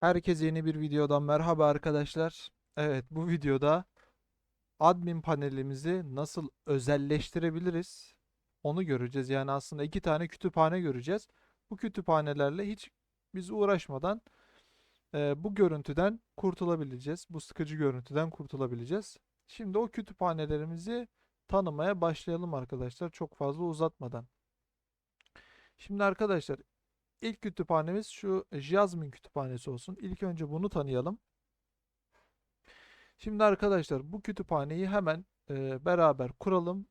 Herkese yeni bir videodan merhaba arkadaşlar. Evet, bu videoda admin panelimizi nasıl özelleştirebiliriz? Onu göreceğiz. Yani aslında iki tane kütüphane göreceğiz. Bu kütüphanelerle hiç biz uğraşmadan e, bu görüntüden kurtulabileceğiz. Bu sıkıcı görüntüden kurtulabileceğiz. Şimdi o kütüphanelerimizi tanımaya başlayalım arkadaşlar. Çok fazla uzatmadan. Şimdi arkadaşlar İlk kütüphanemiz şu Jasmine kütüphanesi olsun. İlk önce bunu tanıyalım. Şimdi arkadaşlar bu kütüphaneyi hemen e, beraber kuralım.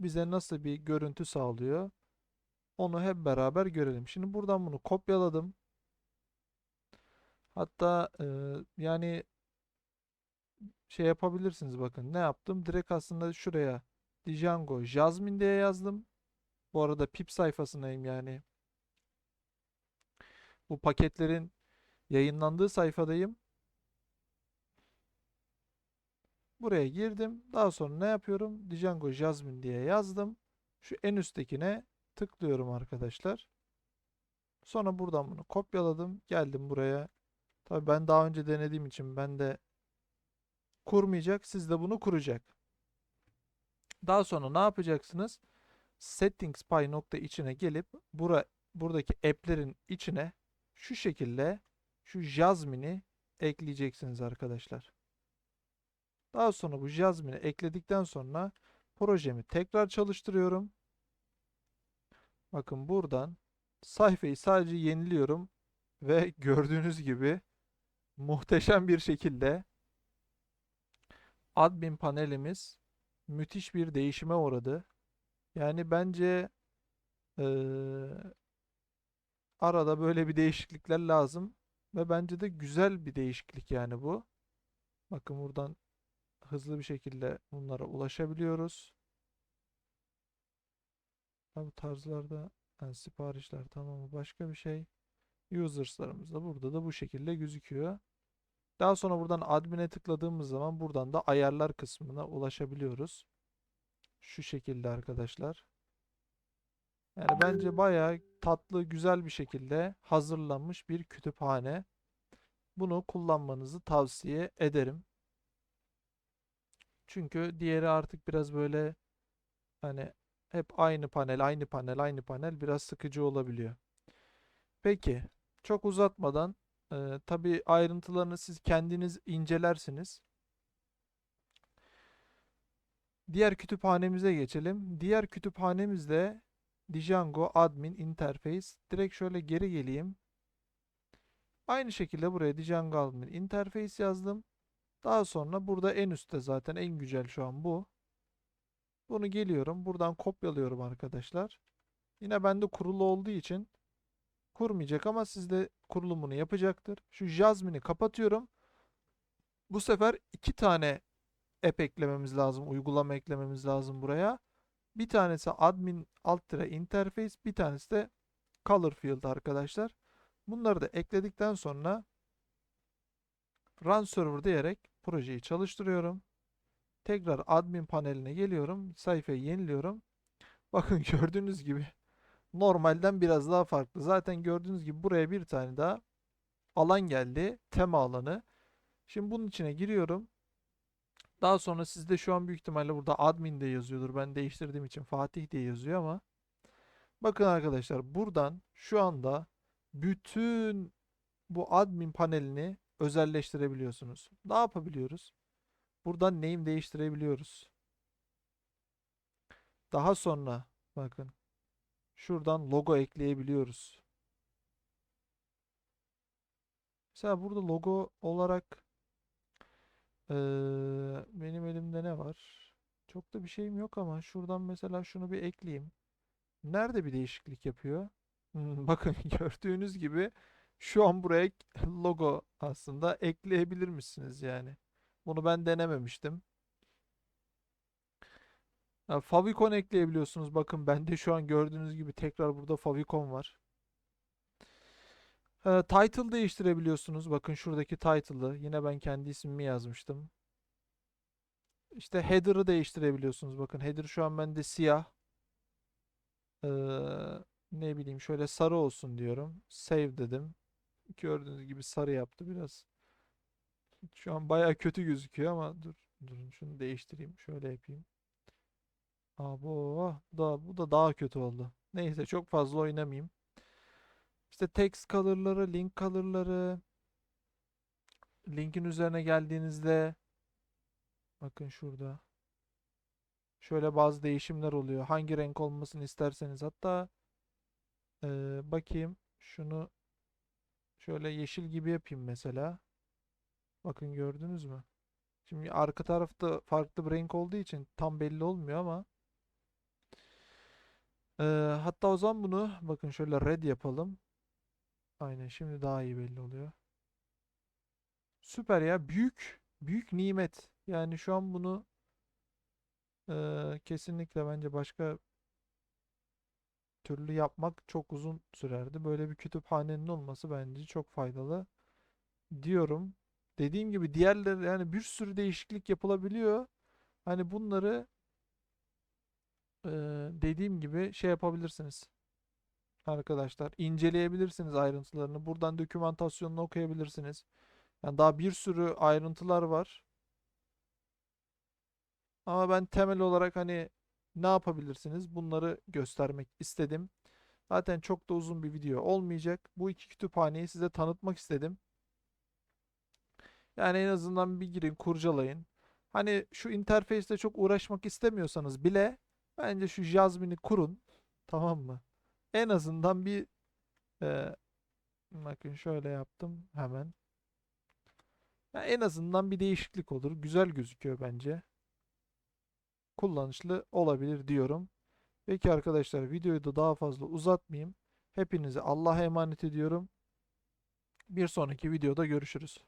Bize nasıl bir görüntü sağlıyor? Onu hep beraber görelim. Şimdi buradan bunu kopyaladım. Hatta e, yani şey yapabilirsiniz bakın. Ne yaptım? Direkt aslında şuraya Django Jasmine diye yazdım. Bu arada pip sayfasındayım yani. Bu paketlerin yayınlandığı sayfadayım. Buraya girdim. Daha sonra ne yapıyorum? Django Jasmine diye yazdım. Şu en üsttekine tıklıyorum arkadaşlar. Sonra buradan bunu kopyaladım. Geldim buraya. Tabii ben daha önce denediğim için ben de kurmayacak. Siz de bunu kuracak. Daha sonra ne yapacaksınız? Settings pay nokta içine gelip bura, buradaki app'lerin içine şu şekilde şu Jasmine'i ekleyeceksiniz arkadaşlar. Daha sonra bu Jasmine'i ekledikten sonra projemi tekrar çalıştırıyorum. Bakın buradan sayfayı sadece yeniliyorum ve gördüğünüz gibi muhteşem bir şekilde admin panelimiz müthiş bir değişime uğradı. Yani bence ee, arada böyle bir değişiklikler lazım ve bence de güzel bir değişiklik yani bu. Bakın buradan hızlı bir şekilde bunlara ulaşabiliyoruz. Bu tarzlarda yani siparişler tamam başka bir şey. Users'larımız da burada da bu şekilde gözüküyor. Daha sonra buradan admin'e tıkladığımız zaman buradan da ayarlar kısmına ulaşabiliyoruz. Şu şekilde arkadaşlar. Yani bence bayağı tatlı, güzel bir şekilde hazırlanmış bir kütüphane. Bunu kullanmanızı tavsiye ederim. Çünkü diğeri artık biraz böyle hani hep aynı panel, aynı panel, aynı panel biraz sıkıcı olabiliyor. Peki, çok uzatmadan e, tabii ayrıntılarını siz kendiniz incelersiniz. Diğer kütüphanemize geçelim. Diğer kütüphanemizde Django admin interface. Direkt şöyle geri geleyim. Aynı şekilde buraya Django admin interface yazdım. Daha sonra burada en üstte zaten en güzel şu an bu. Bunu geliyorum. Buradan kopyalıyorum arkadaşlar. Yine bende kurulu olduğu için kurmayacak ama sizde kurulumunu yapacaktır. Şu Jasmine'i kapatıyorum. Bu sefer iki tane app eklememiz lazım. Uygulama eklememiz lazım buraya. Bir tanesi admin alt tire interface, bir tanesi de color field arkadaşlar. Bunları da ekledikten sonra run server diyerek projeyi çalıştırıyorum. Tekrar admin paneline geliyorum. Sayfayı yeniliyorum. Bakın gördüğünüz gibi normalden biraz daha farklı. Zaten gördüğünüz gibi buraya bir tane daha alan geldi. Tema alanı. Şimdi bunun içine giriyorum. Daha sonra sizde şu an büyük ihtimalle burada admin de yazıyordur. Ben değiştirdiğim için Fatih diye yazıyor ama. Bakın arkadaşlar buradan şu anda bütün bu admin panelini özelleştirebiliyorsunuz. Ne yapabiliyoruz? Buradan name değiştirebiliyoruz. Daha sonra bakın şuradan logo ekleyebiliyoruz. Mesela burada logo olarak ee, benim elimde ne var? Çok da bir şeyim yok ama şuradan mesela şunu bir ekleyeyim. Nerede bir değişiklik yapıyor? Hmm, bakın gördüğünüz gibi şu an buraya logo aslında ekleyebilir misiniz yani? Bunu ben denememiştim. Favicon ekleyebiliyorsunuz. Bakın bende şu an gördüğünüz gibi tekrar burada favicon var. Ee, title değiştirebiliyorsunuz. Bakın şuradaki title'ı. Yine ben kendi ismimi yazmıştım. İşte header'ı değiştirebiliyorsunuz. Bakın header şu an bende siyah. Ee, ne bileyim şöyle sarı olsun diyorum. Save dedim. Gördüğünüz gibi sarı yaptı biraz. Şu an bayağı kötü gözüküyor ama dur. Durun şunu değiştireyim. Şöyle yapayım. Abo da bu da daha kötü oldu. Neyse çok fazla oynamayayım. İşte text color'ları, link color'ları. Linkin üzerine geldiğinizde bakın şurada. Şöyle bazı değişimler oluyor. Hangi renk olmasını isterseniz. Hatta eee, bakayım şunu şöyle yeşil gibi yapayım mesela. Bakın gördünüz mü? Şimdi arka tarafta farklı bir renk olduğu için tam belli olmuyor ama eee, hatta o zaman bunu bakın şöyle red yapalım. Aynen şimdi daha iyi belli oluyor. Süper ya. Büyük büyük nimet. Yani şu an bunu eee, kesinlikle bence başka türlü yapmak çok uzun sürerdi. Böyle bir kütüphanenin olması bence çok faydalı diyorum. Dediğim gibi diğerleri yani bir sürü değişiklik yapılabiliyor. Hani bunları eee, dediğim gibi şey yapabilirsiniz. Arkadaşlar inceleyebilirsiniz ayrıntılarını. Buradan dokümantasyonunu okuyabilirsiniz. Yani daha bir sürü ayrıntılar var. Ama ben temel olarak hani ne yapabilirsiniz? Bunları göstermek istedim. Zaten çok da uzun bir video olmayacak. Bu iki kütüphaneyi size tanıtmak istedim. Yani en azından bir girin, kurcalayın. Hani şu interface'te çok uğraşmak istemiyorsanız bile bence şu Jasmine'i kurun. Tamam mı? En azından bir e, bakın şöyle yaptım hemen. Ya en azından bir değişiklik olur. Güzel gözüküyor bence. Kullanışlı olabilir diyorum. Peki arkadaşlar videoyu da daha fazla uzatmayayım. Hepinizi Allah'a emanet ediyorum. Bir sonraki videoda görüşürüz.